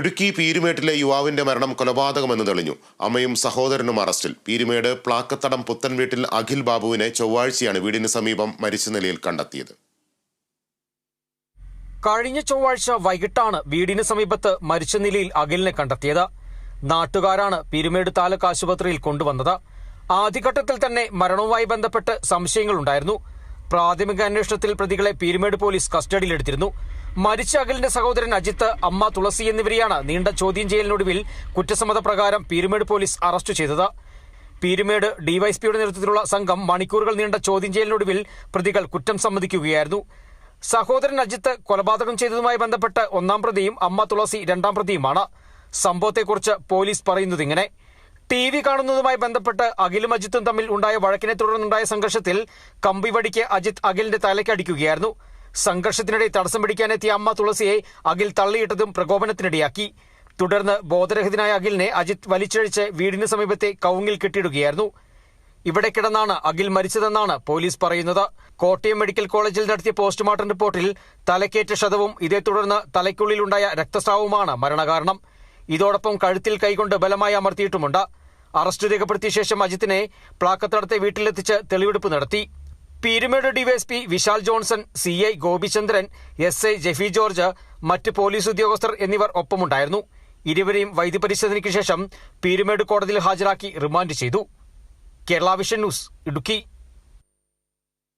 ഇടുക്കി പീരുമേട്ടിലെ യുവാവിന്റെ മരണം കൊലപാതകമെന്ന് തെളിഞ്ഞു. അമ്മയും സഹോദരനും അറസ്റ്റിൽ. പീരുമേട് പ്ലാക്കത്തടം പുത്തൻ വീട്ടിൽ അഖിൽ ബാബുവിനെ ചൊവ്വാഴ്ചയാണ് വീടിന് സമീപം മരിച്ച നിലയിൽ കണ്ടെത്തിയത്. കഴിഞ്ഞ ചൊവ്വാഴ്ച വൈകിട്ടാണ് വീടിന് സമീപത്ത് മരിച്ച നിലയിൽ അഖിലിനെ കണ്ടെത്തിയത്. നാട്ടുകാരാണ് പീരുമേട് താലൂക്ക് ആശുപത്രിയിൽ കൊണ്ടുവന്നത്. ആദ്യഘട്ടത്തിൽ തന്നെ മരണവുമായി ബന്ധപ്പെട്ട് സംശയങ്ങളുണ്ടായിരുന്നു. പ്രാഥമിക അന്വേഷണത്തിൽ പ്രതികളെ പീരുമേട് പോലീസ് കസ്റ്റഡിയിലെടുത്തിരുന്നു. മരിച്ച അഖിലിന്റെ സഹോദരൻ അജിത്ത് അമ്മ തുളസി എന്നിവരെയാണ് നീണ്ട ചോദ്യം ചെയ്യലിനൊടുവിൽ കുറ്റസമ്മത പ്രകാരം പീരുമേട് പോലീസ് അറസ്റ്റ് ചെയ്തത്. പീരുമേട് ഡിവൈഎസ്പിയുടെ നേതൃത്വത്തിലുള്ള സംഘം മണിക്കൂറുകൾ നീണ്ട ചോദ്യം ചെയ്യലിനൊടുവിൽ പ്രതികൾ കുറ്റം സമ്മതിക്കുകയായിരുന്നു. സഹോദരൻ അജിത്ത് കൊലപാതകം ചെയ്തതുമായി ബന്ധപ്പെട്ട് ഒന്നാം പ്രതിയും അമ്മ തുളസി രണ്ടാം പ്രതിയുമാണ്. സംഭവത്തെക്കുറിച്ച് പോലീസ് പറയുന്നത് ഇങ്ങനെ. ടി വി കാണുന്നതുമായി ബന്ധപ്പെട്ട് അഖിലും അജിത്തും തമ്മിൽ ഉണ്ടായ വഴക്കിനെ തുടർന്നുണ്ടായ സംഘർഷത്തിൽ കമ്പിവടിക്ക് അജിത്ത് അഖിലിന്റെ തലയ്ക്ക് അടിക്കുകയായിരുന്നു. സംഘർഷത്തിനിടെ തടസ്സം പിടിക്കാനെത്തിയ അമ്മ തുളസിയെ അഖിൽ തള്ളിയിട്ടതും പ്രകോപനത്തിനിടയാക്കി. തുടർന്ന് ബോധരഹിതനായ അഖിലിനെ അജിത് വലിച്ചഴിച്ച് വീടിന് സമീപത്തെ കൗങ്ങിൽ കെട്ടിയിടുകയായിരുന്നു. ഇവിടെ കിടന്നാണ് അഖിൽ മരിച്ചതെന്നാണ് പോലീസ് പറയുന്നത്. കോട്ടയം മെഡിക്കൽ കോളേജിൽ നടത്തിയ പോസ്റ്റ്മോർട്ടം റിപ്പോർട്ടിൽ തലക്കേറ്റ ക്ഷതവും ഇതേ തുടർന്ന് തലയ്ക്കുള്ളിലുണ്ടായ രക്തസ്രാവവുമാണ് മരണകാരണം. ഇതോടൊപ്പം കഴുത്തിൽ കൈകൊണ്ട് ബലമായി അമർത്തിയിട്ടുമുണ്ട്. അറസ്റ്റ് രേഖപ്പെടുത്തിയ ശേഷം അജിത്തിനെ പ്ലാക്കത്തടത്തെ വീട്ടിലെത്തിച്ച് തെളിവെടുപ്പ് നടത്തി. Peermade DYSP Vishal Johnson C I Gopichandran S I Jeffy George മറ്റ് പോലീസ് ഉദ്യോഗസ്ഥർ എന്നിവർ ഒപ്പമുണ്ടായിരുന്നു. ഇരുവരെയും വൈദ്യപരിശോധനയ്ക്ക് ശേഷം പീരുമേട് കോടതിയിൽ ഹാജരാക്കി റിമാൻഡ് ചെയ്തു. Kerala vision news Idukki.